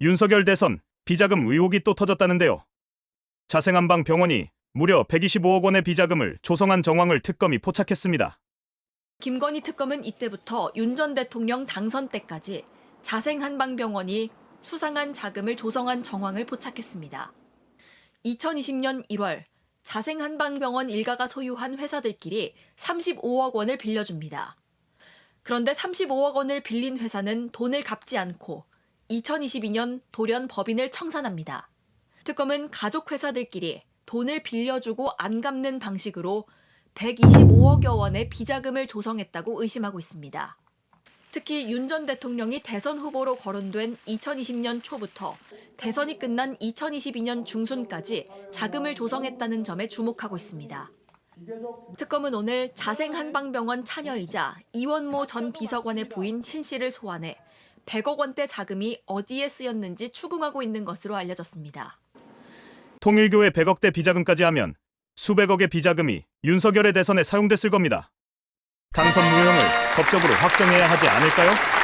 윤석열 대선 비자금 의혹이 또 터졌다는데요. 자생한방 병원이 무려 125억 원의 비자금을 조성한 정황을 특검이 포착했습니다. 김건희 특검은 이때부터 윤 전 대통령 당선 때까지 자생한방병원이 수상한 자금을 조성한 정황을 포착했습니다. 2020년 1월 자생한방병원 일가가 소유한 회사들끼리 35억 원을 빌려줍니다. 그런데 35억 원을 빌린 회사는 돈을 갚지 않고 2022년 돌연 법인을 청산합니다. 특검은 가족 회사들끼리 돈을 빌려주고 안 갚는 방식으로 125억여 원의 비자금을 조성했다고 의심하고 있습니다. 특히 윤 전 대통령이 대선 후보로 거론된 2020년 초부터 대선이 끝난 2022년 중순까지 자금을 조성했다는 점에 주목하고 있습니다. 특검은 오늘 자생한방병원 차녀이자 이원모 전 비서관의 부인 신 씨를 소환해 100억 원대 자금이 어디에 쓰였는지 추궁하고 있는 것으로 알려졌습니다. 통일교의 100억대 비자금까지 하면 수백억의 비자금이 윤석열의 대선에 사용됐을 겁니다. 당선 무효형을 법적으로 확정해야 하지 않을까요?